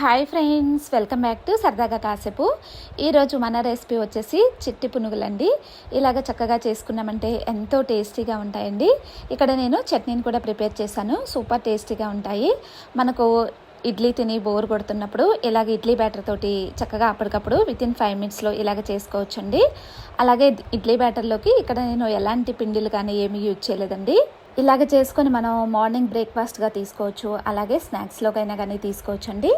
Hi friends welcome back to Saradaga Kasepu. ఈరోజు మన recipe వచ్చేసి చిట్టి పునుగులండి. ఇలాగ చక్కగా చేసుకున్నామంటే ఎంతో టేస్టీగా ఉంటాయండి. ఇక్కడ నేను చట్నీని కూడా ప్రిపేర్ చేశాను. సూపర్ టేస్టీగా ఉంటాయి. మనకు ఇడ్లీ తిని బోర్ కొడుతున్నప్పుడు ఇలాగ ఇడ్లీ బ్యాటర్ తోటి చక్కగా అప్పటికప్పుడు విత్ ఇన్ ఫైవ్ మినిట్స్లో ఇలాగ చేసుకోవచ్చండి. అలాగే ఇడ్లీ బ్యాటర్లోకి ఇక్కడ నేను ఎలాంటి పిండిలు కానీ ఏమీ యూజ్ చేయలేదండి. ఇలాగ చేసుకొని మనం మార్నింగ్ బ్రేక్ఫాస్ట్గా తీసుకోవచ్చు అలాగే స్నాక్స్లోకైనా కానీ తీసుకోవచ్చు అండి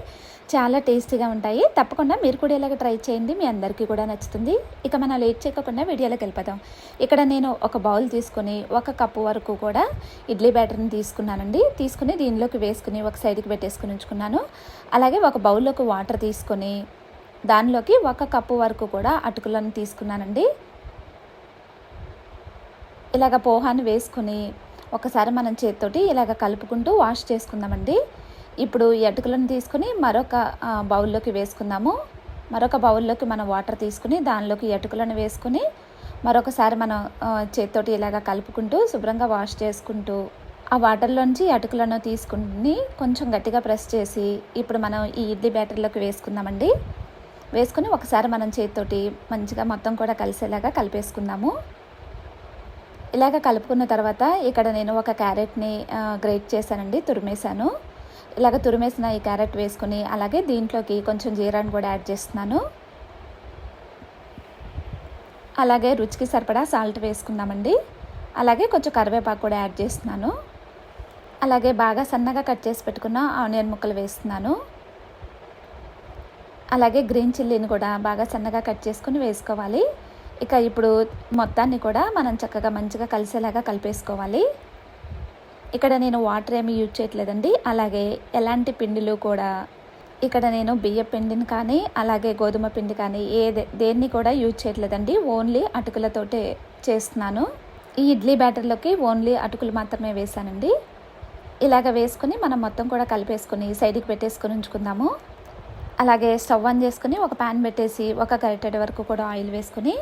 చాలా టేస్టీగా ఉంటాయి. తప్పకుండా మీరు కూడా ఇలాగ ట్రై చేయండి. మీ అందరికీ కూడా నచ్చుతుంది. ఇక మనం లేట్ చేయకుండా వీడియోలోకి వెళ్ళిపోదాం. ఇక్కడ నేను ఒక బౌల్ తీసుకొని ఒక కప్పు వరకు కూడా ఇడ్లీ బ్యాటర్ని తీసుకున్నానండి. తీసుకుని దీనిలోకి వేసుకుని ఒక సైడ్కి పెట్టేసుకుని ఉంచుకున్నాను. అలాగే ఒక బౌల్లోకి వాటర్ తీసుకొని దానిలోకి ఒక కప్పు వరకు కూడా అటుకులను తీసుకున్నానండి. ఇలాగ పోహాన్ని వేసుకుని ఒకసారి మనం చేతితోటి ఇలాగ కలుపుకుంటూ వాష్ చేసుకుందామండి. ఇప్పుడు ఈ అటుకులను తీసుకుని మరొక బౌల్లోకి వేసుకుందాము. మరొక బౌల్లోకి మనం వాటర్ తీసుకుని దానిలోకి అటుకులను వేసుకుని మరొకసారి మనం చేతితోటి ఇలాగ కలుపుకుంటూ శుభ్రంగా వాష్ చేసుకుంటూ ఆ వాటర్లోంచి అటుకులను తీసుకుని కొంచెం గట్టిగా ప్రెస్ చేసి ఇప్పుడు మనం ఈ ఇడ్లీ బ్యాటర్లోకి వేసుకుందామండి. వేసుకుని ఒకసారి మనం చేతితోటి మంచిగా మొత్తం కూడా కలిసేలాగా కలిపేసుకుందాము. ఇలాగ కలుపుకున్న తర్వాత ఇక్కడ నేను ఒక క్యారెట్ని గ్రేట్ చేశానండి తురిమేశాను. ఇలాగ తురిమేసిన ఈ క్యారెట్ వేసుకుని అలాగే దీంట్లోకి కొంచెం జీరాన్ని కూడా యాడ్ చేస్తున్నాను. అలాగే రుచికి సరిపడా సాల్ట్ వేసుకుందామండి. అలాగే కొంచెం కరివేపాకు కూడా యాడ్ చేస్తున్నాను. అలాగే బాగా సన్నగా కట్ చేసి పెట్టుకున్న ఆనియన్ ముక్కలు వేస్తున్నాను. అలాగే గ్రీన్ చిల్లీని కూడా బాగా సన్నగా కట్ చేసుకుని వేసుకోవాలి. ఇక ఇప్పుడు మొత్తాన్ని కూడా మనం చక్కగా మంచిగా కలిసేలాగా కలిపేసుకోవాలి. ఇక్కడ నేను వాటర్ ఏమి యూజ్ చేయట్లేదండి. అలాగే ఎలాంటి పిండిలు కూడా ఇక్కడ నేను బియ్య పిండిని కానీ అలాగే గోధుమ పిండి కానీ ఏ దేన్ని కూడా యూజ్ చేయట్లేదండి. ఓన్లీ అటుకులతోటే చేస్తున్నాను. ఈ ఇడ్లీ బ్యాటర్లోకి ఓన్లీ అటుకులు మాత్రమే వేసానండి ఇలాగ వేసుకుని మనం మొత్తం కూడా కలిపేసుకుని సైడ్కి పెట్టేసుకుని ఉంచుకుందాము. అలాగే స్టవ్ ఆన్ చేసుకుని ఒక ప్యాన్ పెట్టేసి ఒక గరిటెడ్ వరకు కూడా ఆయిల్ వేసుకుని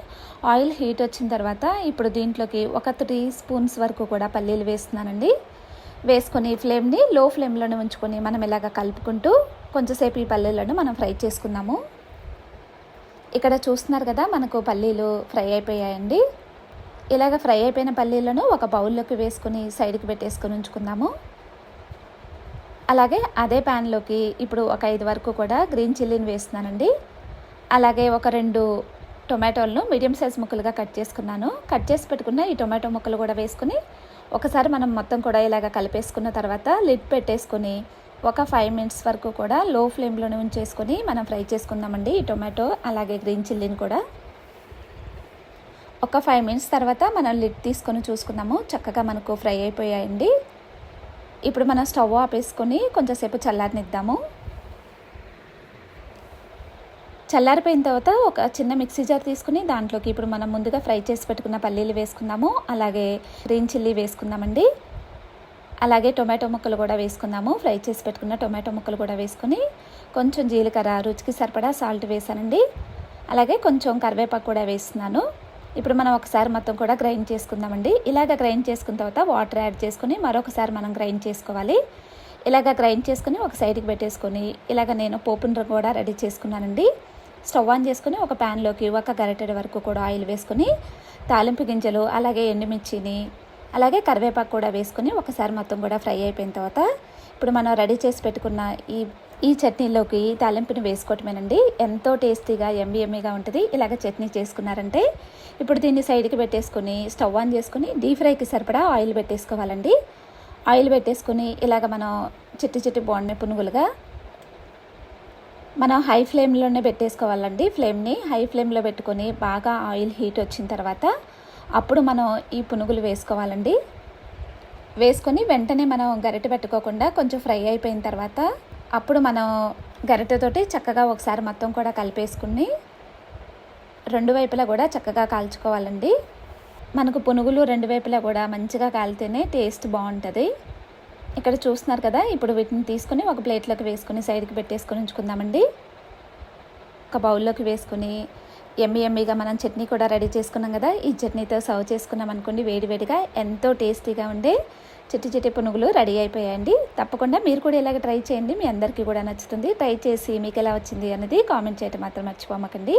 ఆయిల్ హీట్ వచ్చిన తర్వాత ఇప్పుడు దీంట్లోకి ఒక త్రీ స్పూన్స్ వరకు కూడా పల్లీలు వేస్తున్నానండి. వేసుకొని ఫ్లేమ్ని లో ఫ్లేమ్లోనే ఉంచుకొని మనం ఇలాగ కలుపుకుంటూ కొంచెంసేపు ఈ పల్లీలను మనం ఫ్రై చేసుకుందాము. ఇక్కడ చూస్తున్నారు కదా మనకు పల్లీలు ఫ్రై అయిపోయాయండి. ఇలాగ ఫ్రై అయిపోయిన పల్లీలను ఒక బౌల్లోకి వేసుకొని సైడ్కి పెట్టేసుకొని ఉంచుకుందాము. అలాగే అదే ప్యాన్లోకి ఇప్పుడు ఒక ఐదు వరకు కూడా గ్రీన్ చిల్లీని వేస్తున్నానండి. అలాగే ఒక రెండు టొమాటోలను మీడియం సైజ్ ముక్కలుగా కట్ చేసుకున్నాను. కట్ చేసి పెట్టుకున్న ఈ టొమాటో ముక్కలు కూడా వేసుకుని ఒకసారి మనం మొత్తం కూడా ఇలాగ కలిపేసుకున్న తర్వాత లిడ్ పెట్టేసుకొని ఒక ఫైవ్ మినిట్స్ వరకు కూడా లో ఫ్లేమ్లోనే ఉంచేసుకొని మనం ఫ్రై చేసుకుందామండి ఈ టొమాటో అలాగే గ్రీన్ చిల్లీని కూడా. ఒక ఫైవ్ మినిట్స్ తర్వాత మనం లిడ్ తీసుకొని చూసుకుందాము. చక్కగా మనకు ఫ్రై అయిపోయాయండి. ఇప్పుడు మనం స్టవ్ ఆపేసుకొని కొంచెంసేపు చల్లారనిద్దాము. చల్లారిపోయిన తర్వాత ఒక చిన్న మిక్సీ జార్ తీసుకుని దాంట్లోకి ఇప్పుడు మనం ముందుగా ఫ్రై చేసి పెట్టుకున్న పల్లీలు వేసుకుందాము. అలాగే గ్రీన్ చిల్లీ వేసుకుందామండి. అలాగే టొమాటో ముక్కలు కూడా వేసుకుందాము. ఫ్రై చేసి పెట్టుకున్న టొమాటో ముక్కలు కూడా వేసుకుని కొంచెం జీలకర్ర రుచికి సరిపడా సాల్ట్ వేసానండి. అలాగే కొంచెం కరివేపాకు కూడా వేస్తున్నాను. ఇప్పుడు మనం ఒకసారి మొత్తం కూడా గ్రైండ్ చేసుకుందామండి. ఇలాగ గ్రైండ్ చేసుకున్న తర్వాత వాటర్ యాడ్ చేసుకుని మరొకసారి మనం గ్రైండ్ చేసుకోవాలి. ఇలాగ గ్రైండ్ చేసుకుని ఒక సైడ్కి పెట్టేసుకొని ఇలాగ నేను పోపును కూడా రెడీ చేసుకున్నానండి. స్టవ్ ఆన్ చేసుకుని ఒక ప్యాన్లోకి ఒక గరిటెడ వరకు కూడా ఆయిల్ వేసుకొని తాలింపు గింజలు అలాగే ఎండుమిర్చిని అలాగే కరివేపాకు కూడా వేసుకుని ఒకసారి మొత్తం కూడా ఫ్రై అయిపోయిన తర్వాత ఇప్పుడు మనం రెడీ చేసి పెట్టుకున్న ఈ ఈ చట్నీలోకి తాలింపుని వేసుకోవటమేనండి. ఎంతో టేస్టీగా ఎమ్మి ఎమ్మిగా ఉంటుంది. ఇలాగ చట్నీ చేసుకున్నారంటే ఇప్పుడు దీన్ని సైడ్కి పెట్టేసుకొని స్టవ్ ఆన్ చేసుకుని డీప్ ఫ్రైకి సరిపడా ఆయిల్ పెట్టేసుకోవాలండి. ఆయిల్ పెట్టేసుకొని ఇలాగ మనం చిట్టి చిట్టి బాగుండే పునుగులుగా మనం హై ఫ్లేమ్లోనే పెట్టేసుకోవాలండి ఫ్లేమ్ని. హై ఫ్లేమ్లో పెట్టుకొని బాగా ఆయిల్ హీట్ వచ్చిన తర్వాత అప్పుడు మనం ఈ పునుగులు వేసుకోవాలండి. వేసుకొని వెంటనే మనం గరిటె పెట్టుకోకుండా కొంచెం ఫ్రై అయిపోయిన తర్వాత అప్పుడు మనం గరిటెతోటి చక్కగా ఒకసారి మొత్తం కూడా కలిపేసుకుని రెండు వైపులా కూడా చక్కగా కాల్చుకోవాలండి. మనకు పునుగులు రెండు వైపులా కూడా మంచిగా కాలితేనే టేస్ట్ బాగుంటుంది. ఇక్కడ చూస్తున్నారు కదా ఇప్పుడు వీటిని తీసుకుని ఒక ప్లేట్లోకి వేసుకుని సైడ్కి పెట్టేసుకొని ఉంచుకుందామండి. ఒక బౌల్లోకి వేసుకుని ఎమ్మి ఎమ్మిగా మనం చట్నీ కూడా రెడీ చేసుకున్నాం కదా ఈ చట్నీతో సర్వ్ చేసుకున్నాం అనుకోండి వేడివేడిగా ఎంతో టేస్టీగా ఉండే చిట్టి చిట్టి పునుగులు రెడీ అయిపోయాయండి. తప్పకుండా మీరు కూడా ఇలాగ ట్రై చేయండి. మీ అందరికీ కూడా నచ్చుతుంది. ట్రై చేసి మీకు ఎలా వచ్చింది అనేది కామెంట్ చేయడం మాత్రం మర్చిపోమకండి.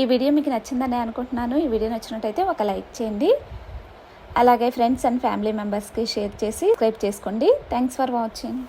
ఈ వీడియో మీకు నచ్చిందని అనుకుంటున్నాను. ఈ వీడియో నచ్చినట్టయితే ఒక లైక్ చేయండి. అలాగే ఫ్రెండ్స్ అండ్ ఫ్యామిలీ మెంబర్స్కి షేర్ చేసి సబ్స్క్రైబ్ చేసుకోండి. Thanks for watching.